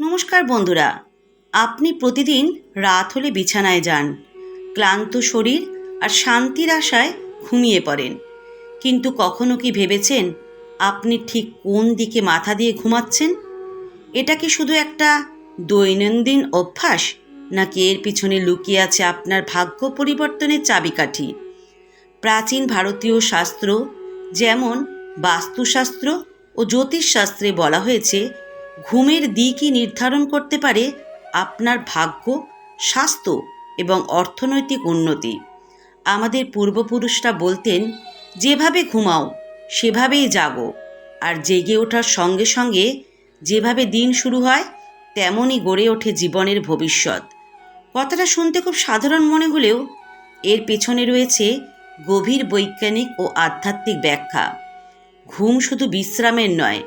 নমস্কার বন্ধুরা। আপনি প্রতিদিন রাত হলে বিছানায় যান, ক্লান্ত শরীর আর শান্তির আশায় ঘুমিয়ে পড়েন। কিন্তু কখনো কি ভেবেছেন আপনি ঠিক কোন দিকে মাথা দিয়ে ঘুমাচ্ছেন? এটা কি শুধু একটা দৈনন্দিন অভ্যাস, নাকি এর পিছনে লুকিয়ে আছে আপনার ভাগ্য পরিবর্তনের চাবিকাঠি? প্রাচীন ভারতীয় শাস্ত্র, যেমন বাস্তুশাস্ত্র ও জ্যোতিষশাস্ত্রে বলা হয়েছে ঘুমের দিকই নির্ধারণ করতে পারে আপনার ভাগ্য, স্বাস্থ্য এবং অর্থনৈতিক উন্নতি। আমাদের পূর্বপুরুষরা বলতেন, যেভাবে ঘুমাও, সেভাবেই জাগো। আর জেগে ওঠার সঙ্গে সঙ্গে যেভাবে দিন শুরু হয় তেমনই গড়ে ওঠে জীবনের ভবিষ্যৎ। কথাটা শুনতে খুব সাধারণ মনে হলেও, এর পেছনে রয়েছে গভীর বৈজ্ঞানিক ও আধ্যাত্মিক ব্যাখ্যা। ঘুম শুধু বিশ্রামের নয়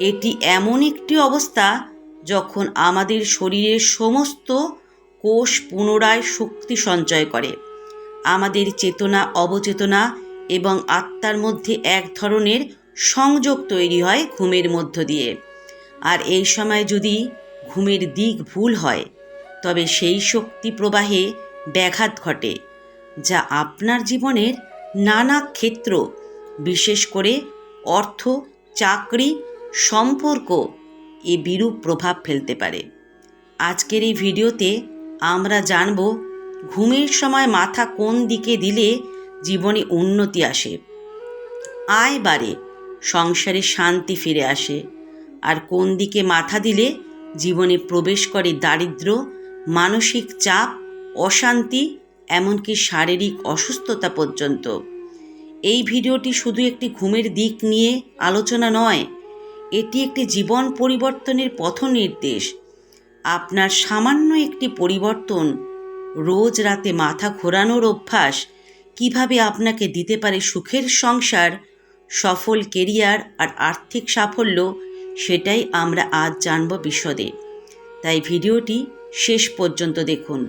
এটি এমন একটি অবস্থা যখন আমাদের শরীরের সমস্ত কোষ পুনরায় শক্তি সঞ্চয় করে। আমাদের চেতনা অবচেতনা এবং আত্মার মধ্যে এক ধরনের সংযোগ তৈরি হয় ঘুমের মধ্য দিয়ে। আর এই সময় যদি ঘুমের দিক ভুল হয়, তবে সেই শক্তি প্রবাহে ব্যাঘাত ঘটে, যা আপনার জীবনের নানা ক্ষেত্র, বিশেষ করে অর্থ, চাকরি সম্পর্ক এ বিরূপ প্রভাব ফেলতে পারে। আজকের এই ভিডিওতে আমরা জানব ঘুমের সময় মাথা কোন দিকে দিলে জীবনে উন্নতি আসে, আয় বাড়ে, সংসারে শান্তি ফিরে আসে, আর কোন দিকে মাথা দিলে জীবনে প্রবেশ করে দারিদ্র, মানসিক চাপ, অশান্তি, এমনকি শারীরিক অসুস্থতা পর্যন্ত। এই ভিডিওটি শুধু একটি ঘুমের দিক নিয়ে আলোচনা নয় এটি একটি জীবন পরিবর্তনের পথ নির্দেশ আপনার সামান্য একটি পরিবর্তন রোজ রাতে মাথা ঘোরানোর অভ্যাস কীভাবে আপনাকে দিতে পারে সুখের সংসার, সফল কেরিয়ার আর আর্থিক সাফল্য, সেটাই আমরা আজ জানব বিশদে। তাই ভিডিওটি শেষ পর্যন্ত দেখুন,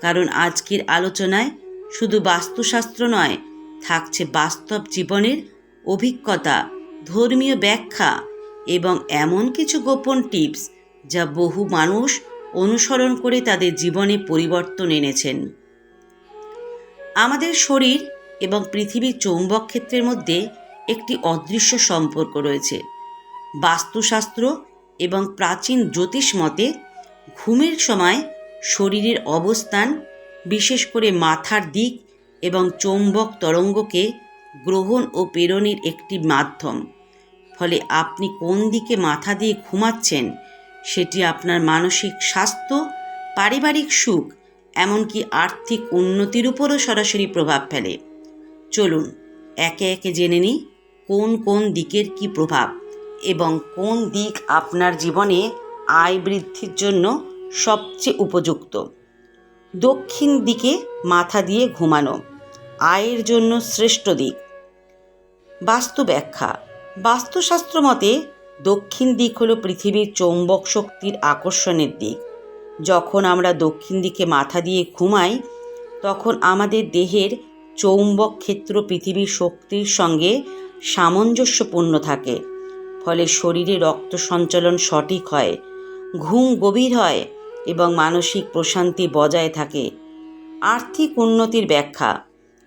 কারণ আজকের আলোচনায় শুধু বাস্তুশাস্ত্র নয়, থাকছে বাস্তব জীবনের অভিজ্ঞতা, ধর্মীয় ব্যাখ্যা এবং এমন কিছু গোপন টিপস যা বহু মানুষ অনুসরণ করে তাদের জীবনে পরিবর্তন এনেছেন। আমাদের শরীর এবং পৃথিবীর চৌম্বক ক্ষেত্রের মধ্যে একটি অদৃশ্য সম্পর্ক রয়েছে। বাস্তুশাস্ত্র এবং প্রাচীন জ্যোতিষ মতে, ঘুমের সময় শরীরের অবস্থান, বিশেষ করে মাথার দিক এবং চৌম্বক তরঙ্গকে গ্রহণ ও প্রেরণের একটি মাধ্যম। ফলে আপনি কোন দিকে মাথা দিয়ে ঘুমাচ্ছেন সেটি আপনার মানসিক স্বাস্থ্য, পারিবারিক সুখ, এমনকি আর্থিক উন্নতির উপরও সরাসরি প্রভাব ফেলে। চলুন, একে একে জেনে নিই কোন কোন দিকের কি প্রভাব এবং কোন দিক আপনার জীবনে আয় বৃদ্ধির জন্য সবচেয়ে উপযুক্ত। দক্ষিণ দিকে মাথা দিয়ে ঘুমানো, আয়ের জন্য শ্রেষ্ঠ দিক। বাস্তু ব্যাখ্যা বাস্তুশাস্ত্র মতে, দক্ষিণ দিক হলো পৃথিবীর চৌম্বক শক্তির আকর্ষণের দিক। যখন আমরা দক্ষিণ দিকে মাথা দিয়ে ঘুমাই, তখন আমাদের দেহের চৌম্বক ক্ষেত্র পৃথিবীর শক্তির সঙ্গে সামঞ্জস্যপূর্ণ থাকে, ফলে শরীরে রক্ত সঞ্চালন সঠিক হয়, ঘুম গভীর হয় এবং মানসিক প্রশান্তি বজায় থাকে। আর্থিক উন্নতির ব্যাখ্যা,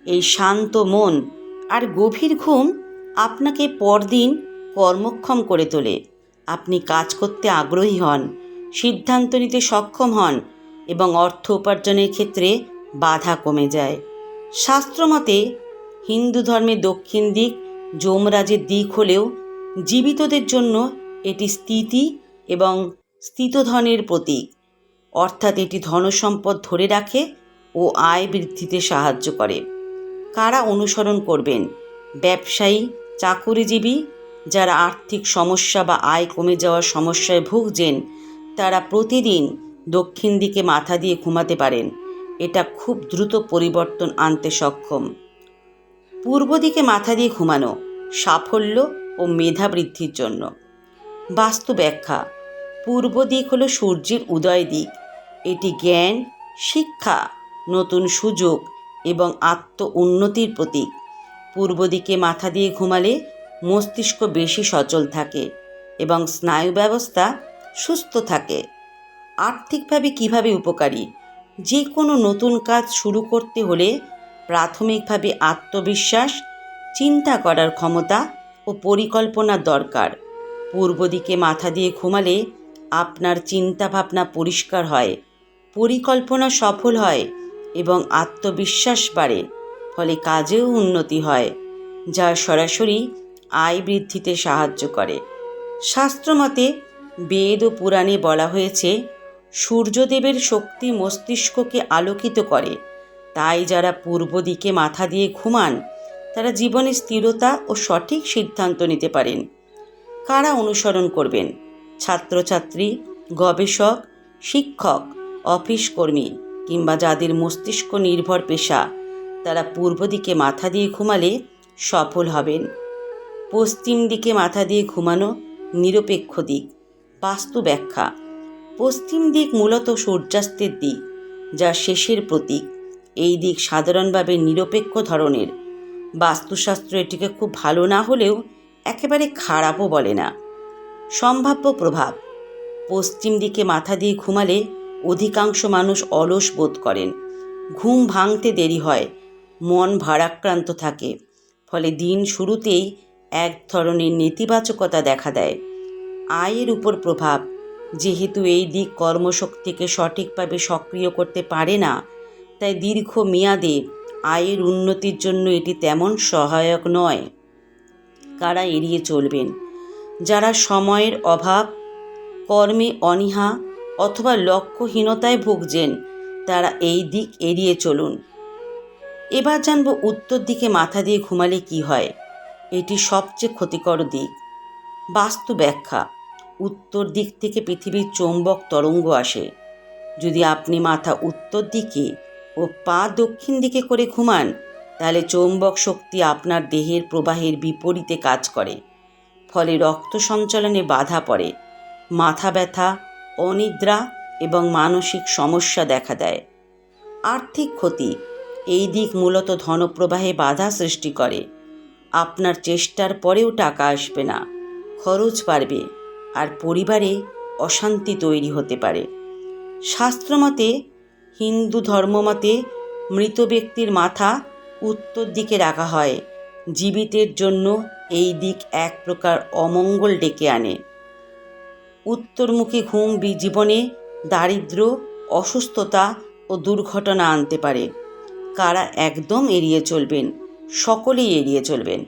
এই শান্ত মন আর গভীর ঘুম আপনাকে পরদিন কর্মক্ষম করে তোলে। আপনি কাজ করতে আগ্রহী হন, সিদ্ধান্ত নিতে সক্ষম হন এবং অর্থ উপার্জনের ক্ষেত্রে বাধা কমে যায়। শাস্ত্রমতে, হিন্দু ধর্মে দক্ষিণ দিক যমরাজের দিক হলেও জীবিতদের জন্য এটি স্থিতি এবং স্থিতধনের প্রতীক। অর্থাৎ এটি ধনসম্পদ ধরে রাখে ও আয় বৃদ্ধিতে সাহায্য করে। কারা অনুসরণ করবেন? ব্যবসায়ী চাকুরিজীবী যারা আর্থিক সমস্যা বা আয় কমে যাওয়ার সমস্যায় ভুগছেন, তারা প্রতিদিন দক্ষিণ দিকে মাথা দিয়ে ঘুমাতে পারেন। এটা খুব দ্রুত পরিবর্তন আনতে সক্ষম। পূর্ব দিকে মাথা দিয়ে ঘুমানো সাফল্য ও মেধা বৃদ্ধির জন্য। বাস্তু ব্যাখ্যা পূর্ব দিক হলো সূর্যের উদয় দিক। এটি জ্ঞান, শিক্ষা, নতুন সুযোগ এবং আত্ম উন্নতির প্রতীক। পূর্ব দিকে মাথা দিয়ে ঘুমালে মস্তিষ্ক বেশি সচল থাকে এবং স্নায়ু ব্যবস্থা সুস্থ থাকে। আর্থিকভাবে কীভাবে উপকারী? যে কোনো নতুন কাজ শুরু করতে হলে প্রাথমিকভাবে আত্মবিশ্বাস, চিন্তা করার ক্ষমতা ও পরিকল্পনার দরকার। পূর্ব দিকে মাথা দিয়ে ঘুমালে আপনার চিন্তাভাবনা পরিষ্কার হয়, পরিকল্পনা সফল হয় এবং আত্মবিশ্বাস বাড়ে। ফলে কাজেও উন্নতি হয়, যা সরাসরি আয় বৃদ্ধিতে সাহায্য করে। শাস্ত্রমতে বেদ ও পুরাণে বলা হয়েছে, সূর্যদেবের শক্তি মস্তিষ্ককে আলোকিত করে। তাই যারা পূর্ব দিকে মাথা দিয়ে ঘুমান, তারা জীবনে স্থিরতা ও সঠিক সিদ্ধান্ত নিতে পারেন। কারা অনুসরণ করবেন? ছাত্রছাত্রী, গবেষক, শিক্ষক, অফিস কর্মী কিংবা যাদের মস্তিষ্ক নির্ভর পেশা তারা পূর্ব দিকে মাথা দিয়ে ঘুমালে সফল হবেন। পশ্চিম দিকে মাথা দিয়ে ঘুমানো নিরপেক্ষ দিক, বাস্তু ব্যাখ্যা। পশ্চিম দিক মূলত সূর্যাস্তের দিক, যা শেষের প্রতীক। এই দিক সাধারণভাবে নিরপেক্ষ ধরনের। বাস্তুশাস্ত্র এটিকে খুব ভালো না হলেও একেবারে খারাপও বলে না। সম্ভাব্য প্রভাব, পশ্চিম দিকে মাথা দিয়ে ঘুমালে অধিকাংশ মানুষ অলস বোধ করেন। ঘুম ভাঙতে দেরি হয় মন ভারাক্রান্ত থাকে। ফলে দিন শুরুতেই এক ধরনের নেতিবাচকতা দেখা দেয়। আয়ের উপর প্রভাব, যেহেতু এই দিক কর্মশক্তিকে সঠিকভাবে সক্রিয় করতে পারে না, তাই দীর্ঘ মেয়াদে আয়ের উন্নতির জন্য এটি তেমন সহায়ক নয়। কারা এড়িয়ে চলবেন? যারা সময়ের অভাব, কর্মে অনীহা অথবা লক্ষ্যহীনতায় ভুগছেন, তারা এই দিক এড়িয়ে চলুন। এবার জানব উত্তর দিকে মাথা দিয়ে ঘুমালে কি হয়। এটি সবচেয়ে ক্ষতিকর দিক। বাস্তু ব্যাখ্যা, উত্তর দিক থেকে পৃথিবীর চৌম্বক তরঙ্গ আসে। যদি আপনি মাথা উত্তর দিকে ও পা দক্ষিণ দিকে করে ঘুমান, তাহলে চৌম্বক শক্তি আপনার দেহের প্রবাহের বিপরীতে কাজ করে, ফলে রক্ত সঞ্চালনে বাধা পড়ে, মাথা ব্যথা, অনিদ্রা এবং মানসিক সমস্যা দেখা দেয়। আর্থিক ক্ষতি এই দিক মূলত ধনপ্রবাহে বাধা সৃষ্টি করে। আপনার চেষ্টার পরেও টাকা আসবে না, খরচ বাড়বে আর পরিবারে অশান্তি তৈরি হতে পারে। শাস্ত্রমতে, হিন্দু ধর্মমতে মৃত ব্যক্তির মাথা উত্তর দিকে রাখা হয়, জীবিতের জন্য এই দিক এক প্রকার অমঙ্গল ডেকে আনে। উত্তরমুখী ঘুম জীবনে দারিদ্র্য, অসুস্থতা ও দুর্ঘটনা আনতে পারে। কারা একদম এড়িয়ে চলবেন, সকলেই এড়িয়ে চলবেন।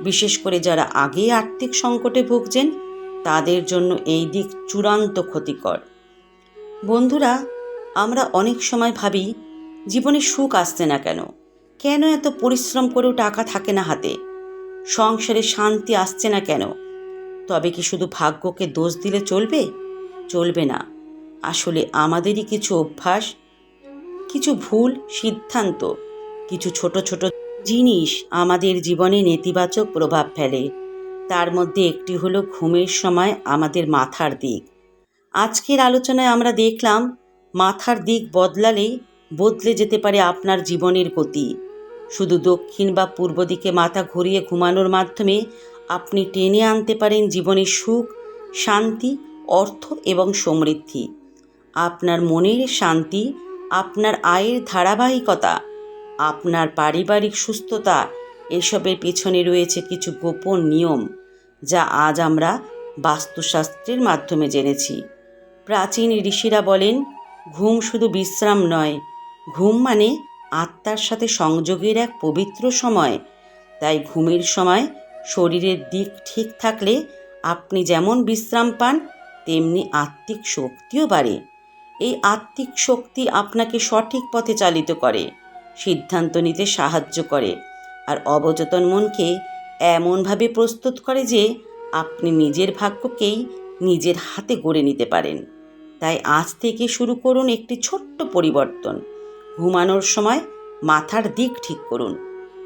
বিশেষ করে যারা আগে আর্থিক সংকটে ভুগছেন, তাদের জন্য এই দিক চূড়ান্ত ক্ষতিকর। বন্ধুরা, আমরা অনেক সময় ভাবি, জীবনে সুখ আসছে না কেন? কেন এত পরিশ্রম করেও টাকা থাকে না হাতে? সংসারে শান্তি আসছে না কেন? তবে কি শুধু ভাগ্যকে দোষ দিলে চলবে? চলবে না। আসলে আমাদেরই কিছু অভ্যাস কিছু ভুল সিদ্ধান্ত, কিছু ছোট ছোট জিনিস আমাদের জীবনে নেতিবাচক প্রভাব ফেলে। তার মধ্যে একটি হলো ঘুমের সময় আমাদের মাথার দিক। আজকের আলোচনায় আমরা দেখলাম, মাথার দিক বদলালেই বদলে যেতে পারে আপনার জীবনের গতি। শুধু দক্ষিণ বা পূর্ব দিকে মাথা ঘুরিয়ে ঘুমানোর মাধ্যমে আপনি টেনে আনতে পারেন জীবনে সুখ, শান্তি, অর্থ এবং সমৃদ্ধি। আপনার মনের শান্তি আপনার আয়ের ধারাবাহিকতা, আপনার পারিবারিক সুস্থতা, এসবের পেছনে রয়েছে কিছু গোপন নিয়ম, যা আজ আমরা বাস্তুশাস্ত্রের মাধ্যমে জেনেছি। প্রাচীন ঋষিরা বলেন, ঘুম শুধু বিশ্রাম নয়, ঘুম মানে আত্মার সাথে সংযোগের এক পবিত্র সময়। তাই ঘুমের সময় শরীরের দিক ঠিক থাকলে আপনি যেমন বিশ্রাম পান, তেমনি আত্মিক শক্তিও বাড়ে। এই আত্মিক শক্তি আপনাকে সঠিক পথে চালিত করে, সিদ্ধান্ত নিতে সাহায্য করে আর অবচেতন মনকে এমনভাবে প্রস্তুত করে যে আপনি নিজের ভাগ্যকেই নিজের হাতে গড়ে নিতে পারেন। তাই আজ থেকে শুরু করুন একটি ছোট্ট পরিবর্তন। ঘুমানোর সময় মাথার দিক ঠিক করুন।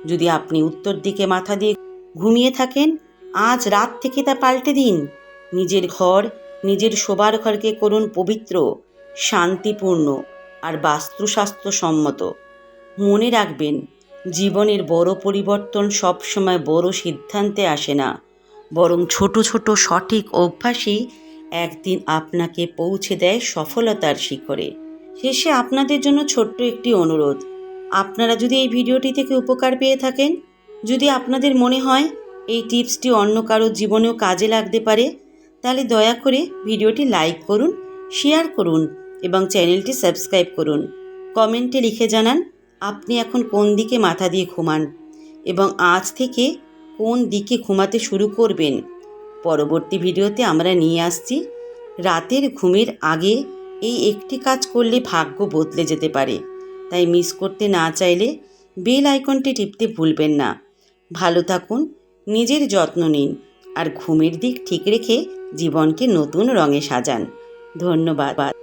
যদি আপনি উত্তর দিকে মাথা দিয়ে ঘুমিয়ে থাকেন, আজ রাত থেকে তা পাল্টে দিন। নিজের ঘর, নিজের শোবার ঘরকে করুন পবিত্র। শান্তিপূর্ণ আর বাস্তুশাস্ত্র সম্মত মনে রাখবেন, জীবনের বড় পরিবর্তন সবসময় বড় সিদ্ধান্তে আসে না। বরং ছোট ছোট সঠিক অভ্যাসই একদিন আপনাকে পৌঁছে দেয় সফলতার শিখরে। শেষে আপনাদের জন্য ছোট্ট একটি অনুরোধ। আপনারা যদি এই ভিডিওটি থেকে উপকার পেয়ে থাকেন, যদি আপনাদের মনে হয় এই টিপসটি অন্য কারোর জীবনেও কাজে লাগতে পারে, তাহলে দয়া করে ভিডিওটি লাইক করুন, শেয়ার করুন এবং চ্যানেলটি সাবস্ক্রাইব করুন। কমেন্টে লিখে জানান, আপনি এখন কোন দিকে মাথা দিয়ে ঘুমান এবং আজ থেকে কোন দিকে ঘুমাতে শুরু করবেন? পরবর্তী ভিডিওতে আমরা নিয়ে আসছি রাতের ঘুমের আগে এই একটি কাজ করলে ভাগ্য বদলে যেতে পারে। তাই মিস করতে না চাইলে বেল আইকনটি টিপতে ভুলবেন না। ভালো থাকুন, নিজের যত্ন নিন আর ঘুমের দিক ঠিক রেখে জীবনকে নতুন রঙে সাজান। ধন্যবাদ।